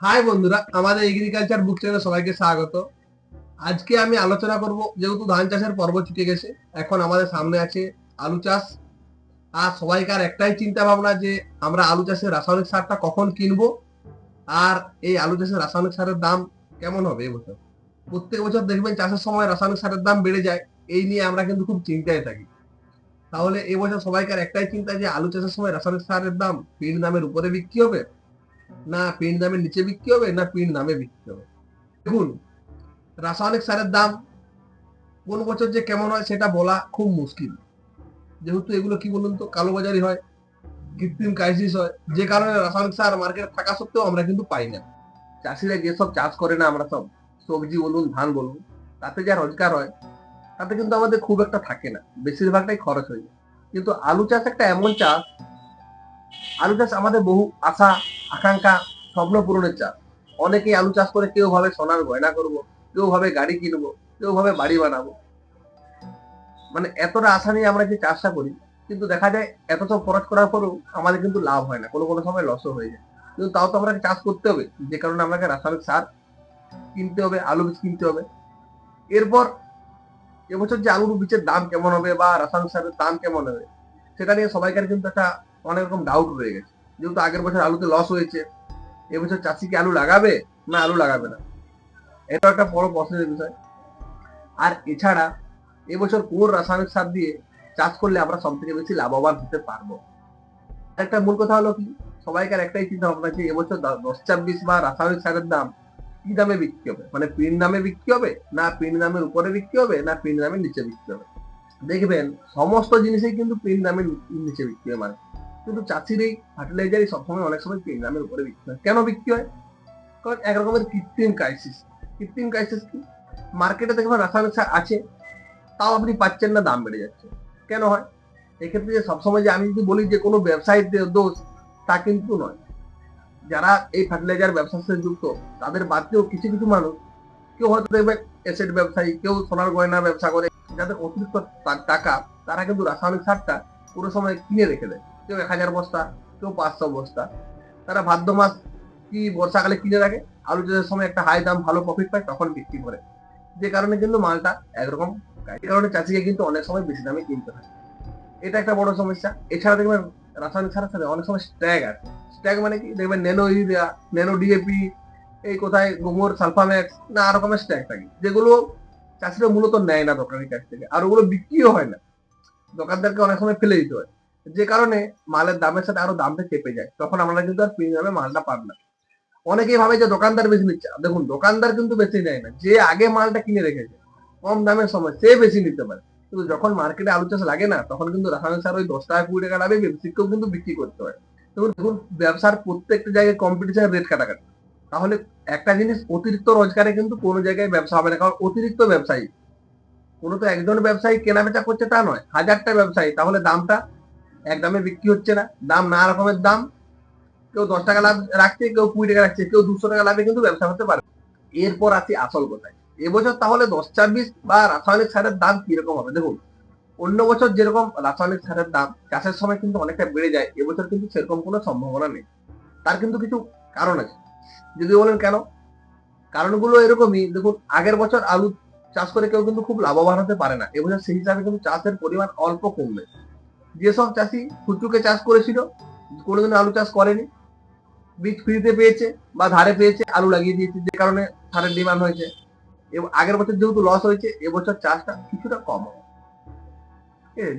High বন্ধুরা, আমাদের agriculture বুক চ্যানেলে সবাইকে স্বাগত। আজকে আমি আলোচনা করব, যেহেতু ধান চাষের পর্ব ছুটে গেছে, এখন আমাদের সামনে আছে আলু চাষ। আর সবাইকার একটাই চিন্তা ভাবনা যে, আমরা আলু চাষের রাসায়নিক সারটা কখন কিনবো, আর এই আলু চাষের রাসায়নিক সারের দাম কেমন হবে এবছর প্রত্যেক বছর দেখবেন চাষের সময় রাসায়নিক সারের দাম বেড়ে যায়, এই নিয়ে আমরা কিন্তু খুব চিন্তায় থাকি। তাহলে এবছর সবাইকার একটাই চিন্তা যে, আলু চাষের সময় রাসায়নিক সারের দাম পিন দামের উপরে বিক্রি হবে? না পিন দামের নিচে বিক্রি হবে, না পিন দামে বিক্রি হবে। দেখুন, রাসায়নিক সারের দাম কোন বছর যে কেমন হয় সেটা বলা খুব মুশকিল। যেহেতু এগুলো কি বলুন তো, কালোবাজারি হয়, কৃত্রিম ক্রাইসিস হয়, যে কারণে রাসায়নিক সার মার্কেটে থাকা সত্ত্বেও আমরা কিন্তু পাই না। চাষিরা যেসব চাষ করে না, আমরা সব সবজি বলুন ধান বলুন, তাতে যা রোজগার হয়, তাতে কিন্তু আমাদের খুব একটা থাকে না। বেশিরভাগটাই খরচ হয়ে যায়। কিন্তু আলু চাষ একটা এমন চাষ আলু চাষ আমাদের বহু আশা, আকাঙ্ক্ষা, স্বপ্ন পূরণের চাষ অনেকেই আলু চাষ করে কেউ ভাবে সোনার গয়না করব, কেউ ভাবে গাড়ি কিনবো, কেউ ভাবে বাড়ি বানাবো। মানে এতটা আশা নিয়ে আমরা যে চাষটা করি, কিন্তু দেখা যায় এত সব খরচ করার পরেও আমাদের কিন্তু লাভ হয় না, কোনো কোনো সময় লসও হয়ে যায়। কিন্তু তাও তো আমাকে চাষ করতে হবে, যে কারণে আমাকে রাসায়নিক সার কিনতে হবে, আলু বীজ কিনতে হবে। এরপর এবছর যে আলুর বীজের দাম কেমন হবে বা রাসায়নিক সারের দাম কেমন হবে, সেটা নিয়ে সবাইকার কিন্তু একটা অনেক রকম ডাউট রয়ে গেছে। যেহেতু আগের বছর আলুতে লস হয়েছে, এবছর চাষি কি আলু লাগাবে? না, আলু লাগাবে না। এটা একটা বড় প্রশ্নের বিষয়। আর এছাড়া এবছর কোন রাসায়নিক সার দিয়ে চাষ করলে আমরা সব থেকে বেশি লাভবান হতে পারব। একটা মূল কথা হলো কি, সবাইকার একটাই চিন্তা ভাবনা যে এবছর দশ ছাব্বিশ বা রাসায়নিক সারের দাম কি দামে বিক্রি হবে? মানে পিন দামে বিক্রি হবে? না পিন দামের উপরে বিক্রি হবে? না পিন দামের নিচে বিক্রি হবে? দেখবেন, সমস্ত জিনিসই কিন্তু পিন দামের নিচে বিক্রি হবে মানে। কিন্তু চাষির এই ফার্টিলাইজারই সবসময় অনেক সময় দামের উপরে বিক্রি হয়। কেন বিক্রি হয়? কারণ এক রকমের কৃত্রিম ক্রাইসিস কৃত্রিম ক্রাইসিস কি? মার্কেটে দেখবেন রাসায়নিক সার আছে, তাও আপনি পাচ্ছেন না, দাম বেড়ে যাচ্ছে। কেন হয়? এক্ষেত্রে যে সবসময় যে আমি যদি বলি যে কোনো ব্যবসায়ীর দে- দোষ, তা কিন্তু নয়। যারা এই ফার্টিলাইজার ব্যবসার সাথে যুক্ত, তাদের বাদ দিয়েও কিছু কিছু মানুষ, কেউ হয়তো দেখবে এসেট ব্যবসায়ী, কেউ সোনার গয়না ব্যবসা করে, যাদের অতিরিক্ত টাকা তারা কিন্তু রাসায়নিক সারটা পুরো সময় কিনে রেখে দেয়। কেউ এক হাজার বস্তা, কেউ পাঁচশো বস্তা। তারা ভাদ্র মাস কি বর্ষাকালে কিনে রাখে? আলু চাষের সময় একটা হাই দাম, ভালো প্রফিট পায়, তখন বিক্রি করে। যে কারণে কিন্তু মালটা একরকম এই কারণে চাষিকে কিন্তু অনেক সময় বেশি দামে কিনতে হয়। এটা একটা বড় সমস্যা। এছাড়া দেখবেন, রাসায়নিক সারের সাথে অনেক সময় স্ট্যাগ আছে। স্ট্যাগ মানে কি? দেখবেন ন্যানো ইউরিয়া ন্যানো ডিএপি এই কোথায় গোমর সালফাম্যাক্স না আর রকমের স্ট্যাগ থাকে। যেগুলো চাষিরা মূলত নেয় না দোকানের কাছ থেকে, আর ওগুলো বিক্রিও হয় না। দোকানদারকে অনেক সময় ফেলে দিতে হয়। যে কারণে মালের দামের সাথে আরও দামটা চেপে যায়। তখন আমরা কিন্তু আর প্রিমিয়ামে মালটা পাব না। অনেকেই ভাবে যে দোকানদার বেশি নিচ্ছে। দেখুন, দোকানদার কিন্তু বেশি নেয় না। যে আগে মালটা কিনে রেখেছে, কম দামের সময় সে বেশি নিতে পারে। কিন্তু যখন মার্কেটে আলু চাষ লাগে না, তখন কিন্তু রাসায়নিক সার ওই দশ টাকা, কুড়ি টাকা লাভে ব্যবসায়ীকেও কিন্তু বিক্রি করতে হয়। দেখুন দেখুন, ব্যবসার প্রত্যেকটা জায়গায় কম্পিটিশন রেট কাটাকাটি। তাহলে একটা জিনিস অতিরিক্ত রোজগারে কিন্তু কোনো জায়গায় ব্যবসা হবে না। কারণ অতিরিক্ত ব্যবসায়ী। কোনো তো একজন ব্যবসায়ী কেনা বেচা করছে তা নয়, হাজারটা ব্যবসায়ী। তাহলে দামটা এক দামে বিক্রি হচ্ছে না, দাম না রকমের দাম। কেউ দশ টাকা লাভ রাখছে, কেউ কুড়ি টাকা রাখছে, কেউ দুশো টাকা লাভে কিন্তু ব্যবসা করতে পারে। এরপর আসি আসল কথায়। এবছর তাহলে দশ ছাব্বিশ বা রাসায়নিক সারের দাম কীরকম হবে? দেখুন, অন্য বছর যেরকম রাসায়নিক সারের দাম, চাষের সময় কিন্তু অনেকটা বেড়ে যায়, এবছর কিন্তু সেরকম কোনো সম্ভাবনা নেই। তার কিন্তু কিছু কারণ আছে। যদি বলেন কেন? কারণগুলো এরকমই। দেখুন, আগের বছর আলু চাষ করে কেউ কিন্তু খুব লাভবান হতে পারে না। এবছর সেই হিসাবে কিন্তু চাষের পরিমাণ অল্প কমবে। যেসব চাষি ফুচুকে চাষ করেছিল কোনোদিন আলু চাষ করেনি। বীজ ফ্রিতে পেয়েছে বা ধারে পেয়েছে, আলু লাগিয়ে দিয়েছে, যে কারণে সারের ডিমান্ড হয়েছে। এবং, আগের বছর যেহেতু লস হয়েছে, এবছর চাষটা কিছুটা কম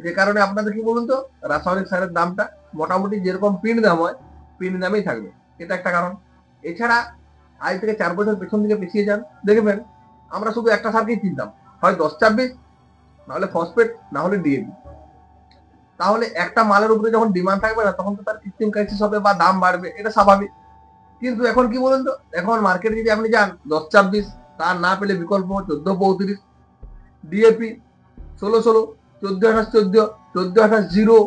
যে কারণে আপনাদের কি বলুন তো, রাসায়নিক সারের দামটা মোটামুটি যেরকম পিন দাম হয়, পিন দামেই থাকবে। এটা একটা কারণ। এছাড়া আজ থেকে চার বছর পেছন দিকে পিছিয়ে যান। দেখবেন, আমরা শুধু একটা সারকেই চিনতাম হয় দশ ছাব্বিশ, নাহলে ফসফেট না হলে ডিএপি। তাহলে একটা মালের উপরে যখন ডিমান্ড থাকবে না, তখন তো তার কৃত্রিম ক্রাইসিস হবে বা দাম বাড়বে, এটা স্বাভাবিক। কিন্তু এখন কি বলুন তো? এখন মার্কেটে যদি আপনি যান, দশ ছাব্বিশ, তার না পেলে বিকল্প চোদ্দ পঁয়ত্রিশ ডিএপি ষোলো ষোলো, চোদ্দ আঠাশ চোদ্দ চোদ্দ আঠাশ জিরো,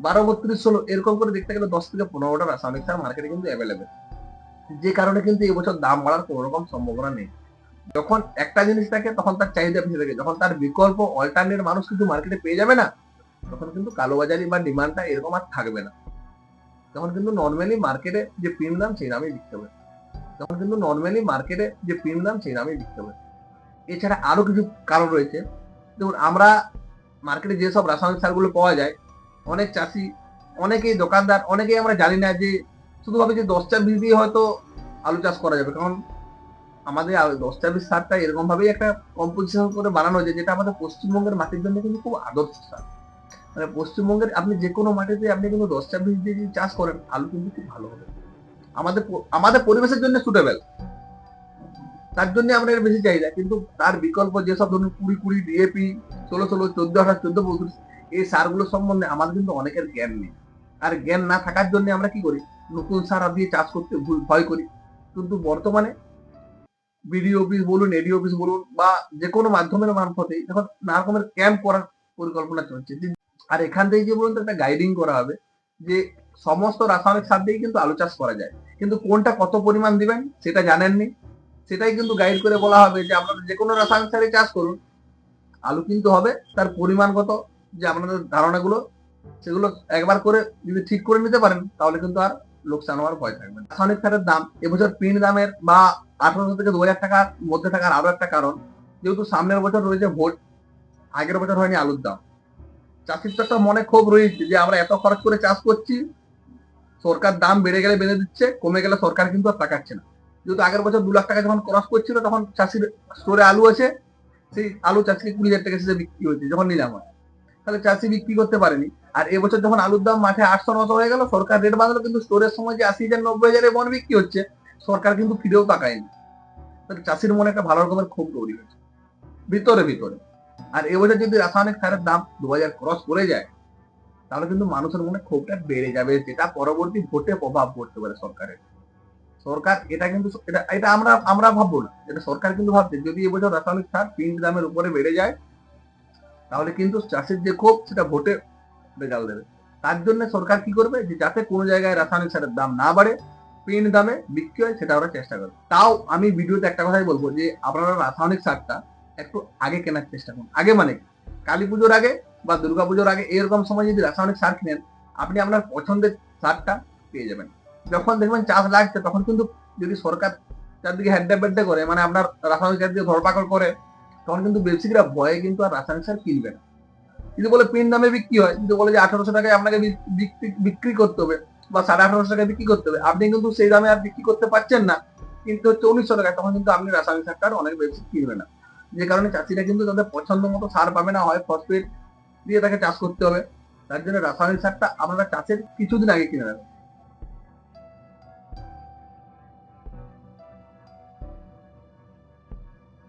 বারো বত্রিশ ষোলো, এরকম করে দেখতে গেলে দশ থেকে পনেরোটা রাসায়নিক সার মার্কেটে কিন্তু অ্যাভেলেবেল যে কারণে কিন্তু এবছর দাম বাড়ার কোনো রকম সম্ভাবনা নেই। যখন একটা জিনিস থাকে, তখন তার চাহিদা বেশি থাকে। যখন তার বিকল্প অল্টারনেট মানুষ কিন্তু মার্কেটে পেয়ে যাবে না তখন কিন্তু কালোবাজারি বা ডিমান্ডটা এরকম আর থাকবে না। তখন কিন্তু নর্মালি মার্কেটে যে প্রিম দাম সেই দামে বিকতে হবে। তখন কিন্তু নর্মালি মার্কেটে যে প্রিম দাম সেই দামে বিকতে হবে। এছাড়া আরও কিছু কারণ রয়েছে। যেমন আমরা মার্কেটে যেসব রাসায়নিক সারগুলো পাওয়া যায়, অনেক চাষি, অনেকেই দোকানদার, অনেকেই আমরা জানি না যে শুধু ভাবে যে দশটা বীজ দিয়ে হয়তো আলু চাষ করা যাবে। কারণ আমাদের দশটা বীজ সারটা এরকম ভাবেই একটা কম্পোজিশন করে বানানো হয়েছে, যেটা আমাদের পশ্চিমবঙ্গের মাটির জন্য কিন্তু খুব আদর্শ সার। মানে পশ্চিমবঙ্গের আপনি যে কোনো মাটিতে আপনি কিন্তু দশটা বীজ দিয়ে যদি চাষ করেন, আলু কিন্তু খুব ভালো হবে। আমাদের আমাদের পরিবেশের জন্য সুটেবেল তার জন্য আমরা এর বেশি চাহিদা, কিন্তু তার বিকল্প যেসব ধরুন কুড়ি কুড়ি ডিএপি ষোলো ষোলো, চোদ্দ আঠাশ চোদ্দ পঁয়ত্রিশ, এই সারগুলো সম্বন্ধে আমাদের কিন্তু অনেকের জ্ঞান নেই। আর জ্ঞান না থাকার জন্য আমরা কি করি? নতুন সার দিয়ে চাষ করতে ভুল- ভয় করি। কিন্তু বর্তমানে বিডিও অফিস বলুন এডি অফিস বলুন, বা যে কোনো মাধ্যমের মারফতে এখন নানা রকমের ক্যাম্প করার পরিকল্পনা চলছে। আর এখান থেকে যে বলুন তো একটা গাইডিং করা হবে যে সমস্ত রাসায়নিক সার দিয়েই কিন্তু আলু চাষ করা যায়। কিন্তু কোনটা কত পরিমাণ দিবেন সেটা জানেননি। সেটাই কিন্তু গাইড করে বলা হবে যে আপনারা যে কোনো রাসায়নিক সারে চাষ করুন। আলু কিন্তু হবে, তার পরিমাণ কত যে আপনাদের ধারণাগুলো, সেগুলো একবার করে যদি ঠিক করে নিতে পারেন, তাহলে কিন্তু আর লোকসান হওয়ার ভয় থাকবে রাসায়নিক সারের দাম, এবছর প্রিন্ট দামের বা আঠারোশো থেকে দু হাজার টাকার মধ্যে থাকার আরও একটা কারণ, যেহেতু সামনের বছর রয়েছে ভোট, আগের বছর হয়নি আলুর দাম। চাষির তো একটা মনে ক্ষোভ রয়েছে যে আমরা এত খরচ করে চাষ করছি, সরকার দাম বেড়ে গেলে বেড়ে দিচ্ছে, কমে গেলে সরকার কিন্তু আর তাকাচ্ছে না। যেহেতু আগের বছর দু লাখ টাকা যখন ক্রস করছিল, তখন চাষির স্টোরে আলু আছে, সেই আলু চাষিকে কুড়ি হাজার টাকা শেষে বিক্রি হয়েছে, যখন নিলাম হয় তাহলে চাষি বিক্রি করতে পারেনি। আর এবছর যখন আলুর দাম মাঠে আটশো, নশো হয়ে গেল, সরকার রেট বাঁধলো, কিন্তু স্টোরের সময় যে আশি হাজার, নব্বই হাজারে বন বিক্রি হচ্ছে, সরকার কিন্তু ফিরেও তাকায়নি। তাহলে চাষির মনে একটা ভালো রকমের ক্ষোভ তৈরি হয়েছে। ভিতরে ভিতরে। আর এবছর যদি রাসায়নিক সারের দাম দু হাজার ক্রস করে যায়, তাহলে কিন্তু মানুষের মনে ক্ষোভটা বেড়ে যাবে, যেটা পরবর্তী ভোটে প্রভাব পড়তে পারে সরকারের। সরকার এটা কিন্তু এটা এটা আমরা আমরা ভাববো না। এটা সরকার কিন্তু ভাবছে, যদি এবছর রাসায়নিক সার প্রিন্ট দামের উপরে বেড়ে যায়, তাহলে কিন্তু চাষের যে ক্ষোভ, সেটা ভোটে রেজাল্ট দেবে। তার জন্য সরকার কি করবে? যে যাতে কোনো জায়গায় রাসায়নিক সারের দাম না বাড়ে প্রিন্ট দামে বিক্রি হয়, সেটা ওরা চেষ্টা করবে। তাও আমি ভিডিওতে একটা কথাই বলব যে, আপনারা রাসায়নিক সারটা একটু আগে কেনার চেষ্টা করুন। আগে মানে? কালী পুজোর আগে বা দুর্গা পুজোর আগে এরকম সময় যদি রাসায়নিক সার কিনেন, আপনি আপনার পছন্দের সারটা পেয়ে যাবেন। যখন দেখবেন চাষ লাগছে, তখন কিন্তু যদি সরকার চারদিকে হ্যাড্ডা ব্যাড্ডা করে মানে আপনার রাসায়নিক সার দিয়ে ধরপাকড় করে, তখন কিন্তু ব্যবসায়ীরা ভয়ে কিন্তু আর রাসায়নিক সার কিনবে না। যদি বলে পিন দামে বিক্রি হয়, যদি বলে যে আঠারোশো টাকায় আপনাকে বিক্রি- করতে হবে বা সাড়ে আঠারোশো টাকায় বিক্রি করতে হবে, আপনি কিন্তু সেই দামে আর বিক্রি করতে পারছেন না, কিন্তু হচ্ছে উনিশশো টাকায়, তখন কিন্তু আপনি রাসায়নিক সারটা অনেক বেশি কিনবে না। যে কারণে চাষিরা কিন্তু তাদের পছন্দ মতো সার পাবে না, হয় ফসফেট দিয়ে তাকে চাষ করতে হবে। তার জন্য রাসায়নিক সারটা আপনারা চাষের কিছুদিন আগে কিনে রাখবেন